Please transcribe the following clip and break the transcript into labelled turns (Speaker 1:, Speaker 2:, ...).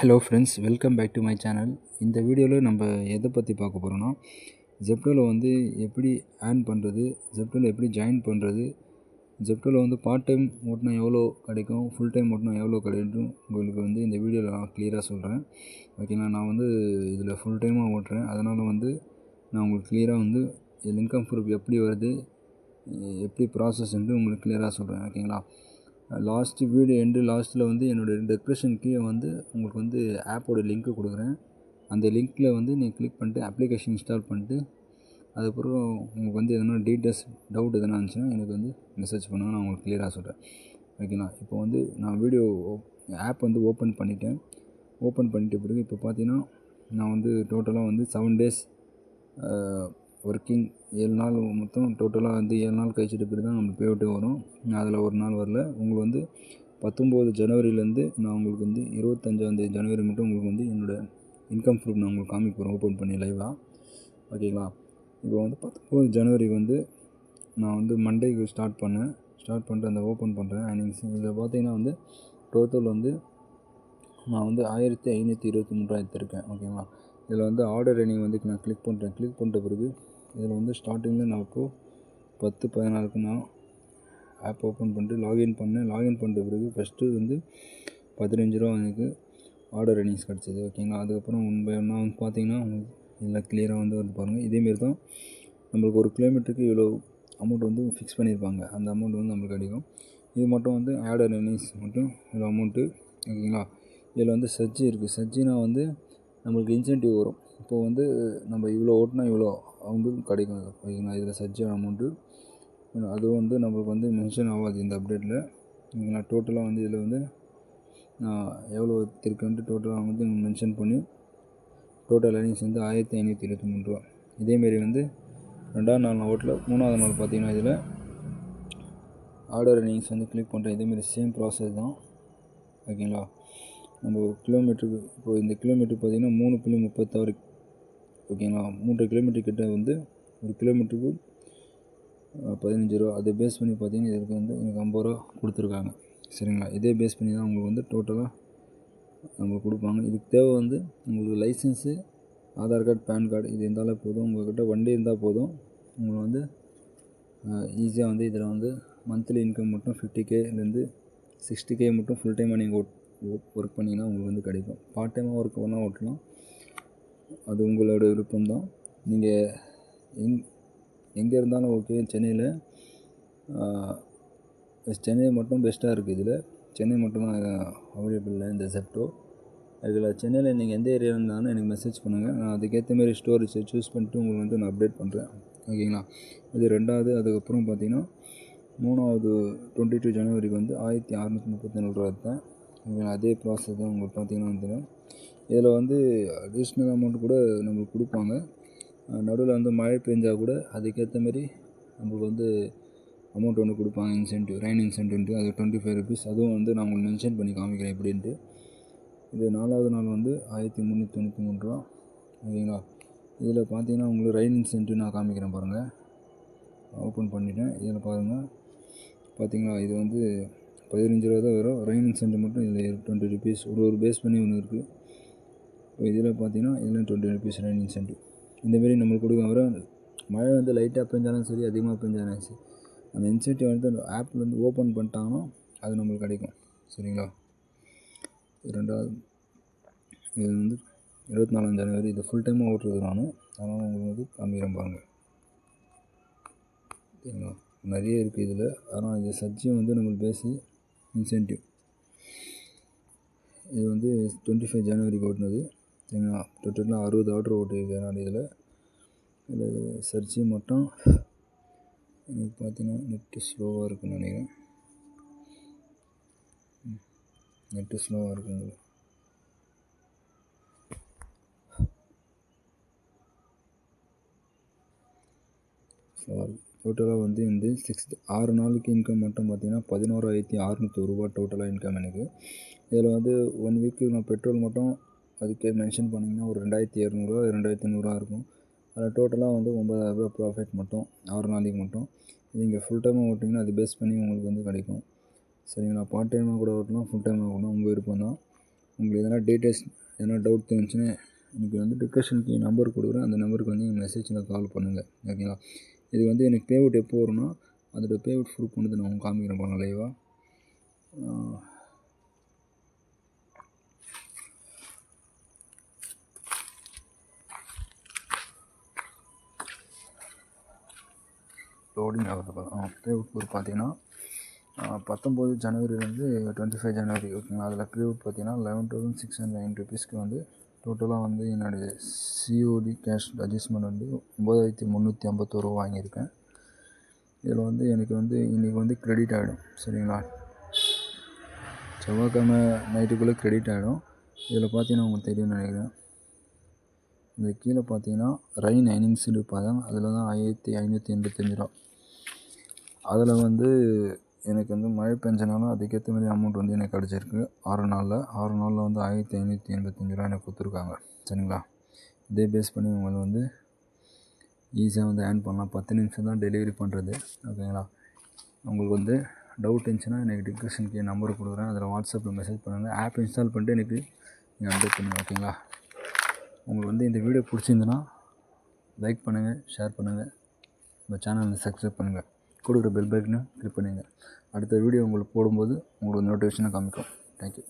Speaker 1: Hello friends welcome back to my channel இந்த வீடியோவில் நம்ம எதை பற்றி பார்க்க போகிறோன்னா ஜெப்டோவில் வந்து எப்படி ஏர்ன் பண்ணுறது ஜெப்டோவில் எப்படி ஜாயின் பண்ணுறது ஜெப்டோவில் வந்து பார்ட் டைம் ஓட்டினா எவ்வளோ கிடைக்கும் ஃபுல் டைம் ஓட்டினா எவ்வளோ கிடைக்கும் உங்களுக்கு வந்து இந்த வீடியோவில் நான் க்ளியராக சொல்கிறேன் ஓகேங்களா நான் வந்து இதில் ஃபுல் டைமாக ஓட்டுறேன். அதனால் வந்து நான் உங்களுக்கு க்ளியராக வந்து இதில் இன்கம் ப்ரூஃப் எப்படி வருது எப்படி ப்ராசஸ் வந்து உங்களுக்கு க்ளியராக சொல்கிறேன் ஓகேங்களா லாஸ்ட்டு வீடியோ எண்டு லாஸ்ட்டில் வந்து என்னோடய டெக்ரேஷன் கீழே வந்து உங்களுக்கு வந்து ஆப்போட லிங்க்கு கொடுக்குறேன். அந்த லிங்க்கில் வந்து நீங்கள் கிளிக் பண்ணிட்டு அப்ளிகேஷன் இன்ஸ்டால் பண்ணிட்டு அதுக்கப்புறம் உங்களுக்கு வந்து எதனா டீட்டெயில்ஸ் டவுட் எதனா இருந்துச்சுன்னா எனக்கு வந்து மெசேஜ் பண்ணுங்கள் நான் உங்களுக்கு கிளியராக சொல்கிறேன் ஓகேங்களா இப்போ வந்து நான் வீடியோ ஆப் வந்து ஓப்பன் பண்ணிட்டேன். ஓப்பன் பண்ணிட்ட பிறகு இப்போ பார்த்தீங்கன்னா நான் வந்து டோட்டலாக வந்து செவன் டேஸ் ஒர்க்கிங் ஏழு நாள் மொத்தம் டோட்டலாக வந்து ஏழு நாள் கழிச்சிட்ட பிறகு தான் நம்மளுக்கு பேவுட்டே வரும். அதில் ஒரு நாள் வரல. உங்களுக்கு வந்து பத்தொம்போது ஜனவரிலேருந்து நான் உங்களுக்கு வந்து இருபத்தஞ்சாந்தேதி ஜனவரி மட்டும் உங்களுக்கு வந்து என்னோடய இன்கம் ப்ரூஃப் நான் உங்களுக்கு காமிக்க போகிறேன் ஓப்பன் பண்ணி லைவாக ஓகேங்களா இப்போ வந்து பத்தொம்போது ஜனவரி வந்து நான் வந்து மண்டேக்கு ஸ்டார்ட் பண்ணேன். ஸ்டார்ட் பண்ணிட்டு அந்த ஓப்பன் பண்ணுறேன் அண்ட் இதில் பார்த்தீங்கன்னா வந்து டோட்டல் வந்து நான் வந்து ஆயிரத்தி ஐநூற்றி இருபத்தி மூன்றாயிரத்து இருக்கேன். ஓகேங்களா இதில் வந்து ஆர்டர் ரன்னிங் வந்து நான் கிளிக் பண்ணுறேன் கிளிக் பண்ணுற பிறகு இதில் வந்து ஸ்டார்டிங்கில் நான் இப்போது பத்து பதினாலுக்கு நான் ஆப் ஓப்பன் பண்ணிட்டு லாகின் பண்ணேன். லாகின் பண்ணுற பிறகு ஃபஸ்ட்டு வந்து பதினஞ்சு ரூபா எனக்கு ஆர்டர் ரன்னிங்ஸ் கிடச்சிது. ஓகேங்களா அதுக்கப்புறம் ஒன் பை ஒன்னாக வந்து பார்த்தீங்கன்னா எல்லாம் கிளியராக வந்து வந்து பாருங்கள் இதேமாரி தான் நம்மளுக்கு ஒரு கிலோமீட்டருக்கு இவ்வளோ அமௌண்ட் வந்து ஃபிக்ஸ் பண்ணியிருப்பாங்க. அந்த அமௌண்ட் வந்து நம்மளுக்கு கிடைக்கும். இது மட்டும் வந்து ஆர்டர் ரன்னிங்ஸ் மட்டும் இவ்வளோ அமௌண்ட்டு ஓகேங்களா இதில் வந்து சர்ஜி இருக்குது சர்ஜினா வந்து நம்மளுக்கு இன்சென்டிவ் வரும். இப்போது வந்து நம்ம இவ்வளோ ஓட்டினா இவ்வளோ வந்து கிடைக்கும். ஓகேங்களா இதில் சர்ஜி அமௌண்ட்டு அதுவும் வந்து நம்மளுக்கு வந்து மென்ஷன் ஆகாது இந்த அப்டேட்டில் ஓகேங்களா டோட்டலாக வந்து இதில் வந்து நான் எவ்வளோ இருக்குன்ட்டு டோட்டலாக வந்து மென்ஷன் பண்ணி டோட்டல் ஏர்னிங்ஸ் வந்து ஆயிரத்தி ஐநூற்றி இருபத்தி மூணு ரூபா. இதேமாரி வந்து ரெண்டாவது நாள் ஓட்டில் மூணாவது நாள் பார்த்தீங்கன்னா இதில் ஆர்டர் ரன்னிங்ஸ் வந்து கிளிக் பண்ணுறேன் இதேமாரி சேம் ப்ராசஸ் தான். ஓகேங்களா நம்ம கிலோமீட்டருக்கு இப்போ இந்த கிலோமீட்டர் பார்த்திங்கன்னா மூணு புள்ளி முப்பத்தாறு ஓகேங்களா? மூன்றரை கிலோமீட்டர் கிட்ட வந்து ஒரு கிலோமீட்டருக்கு பதினஞ்சு ரூபா. அதை பேஸ் பண்ணி பார்த்தீங்கன்னா இதுக்கு வந்து எனக்கு ஐம்பது ரூபா கொடுத்துருக்காங்க. சரிங்களா? இதே பேஸ் பண்ணி தான் உங்களுக்கு வந்து டோட்டலாக நம்மளுக்கு கொடுப்பாங்க. இதுக்கு தேவை வந்து உங்களுக்கு licence Aadhaar card PAN card இது இருந்தாலே போதும். உங்கள்கிட்ட வண்டி இருந்தால் போதும். உங்களை வந்து ஈஸியாக வந்து இதில் வந்து மந்த்லி இன்கம் மட்டும் ஃபிஃப்டி கேலேருந்து சிக்ஸ்டி கே மட்டும் ஃபுல் டைமாக நீங்கள் ஒர்க் பண்ணிங்கன்னா உங்களுக்கு வந்து கிடைக்கும். பார்ட் டைமாக ஒர்க் பண்ணால் ஓட்டலாம். அது உங்களோட விருப்பம் தான் நீங்கள் எங் எங்கே இருந்தாலும் ஓகே சென்னையில் சென்னை மட்டும் பெஸ்ட்டாக இருக்குது இதில். சென்னை மட்டும் தான் அவைலபிள் இல்லை இந்த செப்டோ அதில் சென்னையில் நீங்கள் எந்த ஏரியாவில் இருந்தாலும் எனக்கு மெசேஜ் பண்ணுங்கள் நான் அதுக்கேற்ற மாதிரி ஸ்டோரேஜ் சூஸ் பண்ணிட்டு உங்களுக்கு வந்து நான் அப்டேட் பண்ணுறேன் ஓகேங்களா இது ரெண்டாவது. அதுக்கப்புறம் பார்த்தீங்கன்னா மூணாவது டுவெண்ட்டி டூ ஜனவரிக்கு வந்து ஆயிரத்தி அறநூற்றி முப்பத்தி நாலு ரூபா தான் அதே ப்ராசஸ் தான் உங்களுக்கு பார்த்தீங்கன்னா வந்துடும். இதில் வந்து அடிஷ்னல் அமௌண்ட் கூட நம்மளுக்கு கொடுப்பாங்க. நடுவில் வந்து மழை பெஞ்சால் கூட அதுக்கேற்ற மாரி நம்மளுக்கு வந்து அமௌண்ட் ஒன்று கொடுப்பாங்க. இன்சென்டிவ் ரெயின் இன்சென்டிவ்ன்ட்டு அது டுவெண்ட்டி ஃபைவ் ருபீஸ் அதுவும் வந்து நான் உங்களுக்கு மென்ஷன் பண்ணி காமிக்கிறேன் எப்படின்ட்டு. இது நாலாவது நாள் வந்து ஆயிரத்தி முந்நூற்றி தொண்ணூற்றி மூணு ரூபா. ஓகேங்களா இதில் பார்த்தீங்கன்னா உங்களுக்கு ரெயின் இன்சென்டிவ் நான் காமிக்கிறேன் பாருங்கள் ஓப்பன் பண்ணிவிட்டேன் இதில் பாருங்கள் பார்த்தீங்களா? இது வந்து பதினஞ்சு ரூபா தான் வரும். ரெயின் சென்டர் மட்டும் இதில் டுவெண்ட்டி ருபீஸ் ஒரு ஒரு பேஸ் பண்ணி ஒன்று இருக்குது இப்போ இதில் பார்த்தீங்கன்னா இதில் டுவெண்ட்டி ருபீஸ் ரெயின் இன்சென்ட் இந்தமாரி நம்மளுக்கு கொடுக்க வர மழை வந்து லைட்டாக பெஞ்சாலும் சரி அதிகமாக பெஞ்சாலும் சரி அந்த இன்சென்டிவ் வந்து அந்த ஆப்பில் வந்து ஓப்பன் பண்ணிட்டாங்கன்னா அது நம்மளுக்கு கிடைக்கும். சரிங்களா? ரெண்டாவது. இது வந்து இருபத்தி நாலாம் ஜனவரி. இது ஃபுல் டைமாக ஓட்டுறது நான். அதனால் உங்களுக்கு வந்து கம்மியாக பாருங்கள் சரிங்களா? நிறைய இருக்குது இதில். ஆனால் இது சஜ்ஜியம் வந்து நம்மளுக்கு பேசி இன்சென்டிவ். இது வந்து டுவெண்ட்டி ஃபைவ் ஜனவரிக்கு ஓட்டினது சரிங்களா டோட்டலாக அறுபது ஆர்டர் ஓட்டியிருக்கேன் நான் இதில். இதில் சர்ச்சு மட்டும் எனக்கு பார்த்தீங்கன்னா நெட்டு ஸ்லோவாக இருக்குன்னு நினைக்கிறேன். நெட்டு ஸ்லோவாக இருக்குங்க ஸ்லோவாக இருக்குது டோட்டலாக வந்து இந்த சிக்ஸ் ஆறு நாளுக்கு இன்கம் மட்டும் பார்த்தீங்கன்னா பதினோராயிரத்தி அறநூற்றி டோட்டலாக இன்கம் எனக்கு. இதில் வந்து ஒன் வீக்கு நான் பெட்ரோல் மட்டும் அதுக்கே மென்ஷன் பண்ணிங்கன்னா ஒரு ரெண்டாயிரத்தி இரநூறுவா ரெண்டாயிரத்தி நூறுரூவா இருக்கும். அதில் டோட்டலாக வந்து ஒம்பதாயிரரூபா ப்ராஃபிட் மட்டும் ஆறு நாளைக்கு மட்டும். நீங்கள் ஃபுல் டைமாக ஓட்டிங்கன்னா அது பேஸ் பண்ணி உங்களுக்கு வந்து கிடைக்கும். சரிங்களா? பார்ட் டைமாக கூட ஓட்டலாம் ஃபுல் டைமாக ஓட்டலாம். உங்கள் விருப்பம் தான். உங்களுக்கு எதனா டீட்டெயில்ஸ் எதனா டவுட் தெரிஞ்சுன்னா எனக்கு வந்து டிஸ்கஷனுக்கு நம்பர் கொடுக்குறேன் அந்த நம்பருக்கு வந்து நீங்கள் மெசேஜில் கால் பண்ணுங்கள் ஓகேங்களா இது வந்து எனக்கு பே அவுட் எப்போ வரும்னா அதோட பே அவுட் ப்ரூஃப் வந்து நான் உங்களுக்கு காமிக்கிறேன் பாருங்கள் லைவாக லோடிங் ஆகுது பே அவுட் ப்ரூஃப் பார்த்தீங்கன்னா பத்தொம்போது ஜனவரிலேருந்து டுவெண்ட்டி ஃபைவ் ஜனவரி ஓகேங்களா அதில் பே அவுட் பார்த்தீங்கன்னா eleven thousand six hundred nine ருபீஸ்க்கு வந்து டோட்டலாக வந்து என்னுடைய சிஓடி கேஷ் அட்ஜஸ்ட்மெண்ட் வந்து ஒம்பதாயிரத்தி முந்நூற்றி ஐம்பத்தோரு ரூபா வாங்கியிருக்கேன். இதில் வந்து எனக்கு வந்து இன்றைக்கி வந்து க்ரெடிட் ஆகிடும் சரிங்களா? செவ்வாய்க்கிழமை நைட்டுக்குள்ளே க்ரெடிட் ஆகிடும். இதில் பார்த்தீங்கன்னா உங்களுக்கு தெரியும்னு நினைக்கிறேன். இந்த கீழே பார்த்தீங்கன்னா ரைன் ஐனிங்ஸ்னு இருப்பாங்க. அதில் தான் ஆயிரத்தி ஐநூற்றி எண்பத்தஞ்சு ரூபா. அதில் வந்து எனக்கு வந்து மழை பெஞ்சனாலும் அதுக்கேற்ற மாதிரி அமௌண்ட் வந்து எனக்கு கிடச்சிருக்கு. ஆறு நாளில் ஆறு நாளில் வந்து ஆயிரத்தி ஐநூற்றி எண்பத்தஞ்சு ரூபா எனக்கு கொடுத்துருக்காங்க. சரிங்களா? இதே பேஸ் பண்ணி உங்களை வந்து ஈஸியாக வந்து ஏர்ன் பண்ணலாம். பத்து நிமிஷம் தான் டெலிவரி பண்ணுறது ஓகேங்களா? உங்களுக்கு வந்து டவுட் இருந்துச்சுன்னா எனக்கு டிஸ்கிரிப்ஷனுக்கு என் நம்பர் கொடுக்குறேன். அதில் வாட்ஸ்அப்பில் மெசேஜ் பண்ணுங்கள் ஆப் இன்ஸ்டால் பண்ணிட்டு எனக்கு நீங்கள் அப்டேட் பண்ணுங்கள் ஓகேங்களா? உங்களுக்கு வந்து இந்த வீடியோ பிடிச்சிருந்துன்னா லைக் பண்ணுங்கள் ஷேர் பண்ணுங்கள் நம்ம சேனலை சப்ஸ்கிரைப் பண்ணுங்கள் கொடுக்குற பெல் பட்டனை கிளிக் பண்ணுங்கள் அடுத்த வீடியோ உங்களுக்கு போடும்போது உங்களுக்கு நோட்டிஃபிகேஷனை காமிக்கும். தேங்க்யூ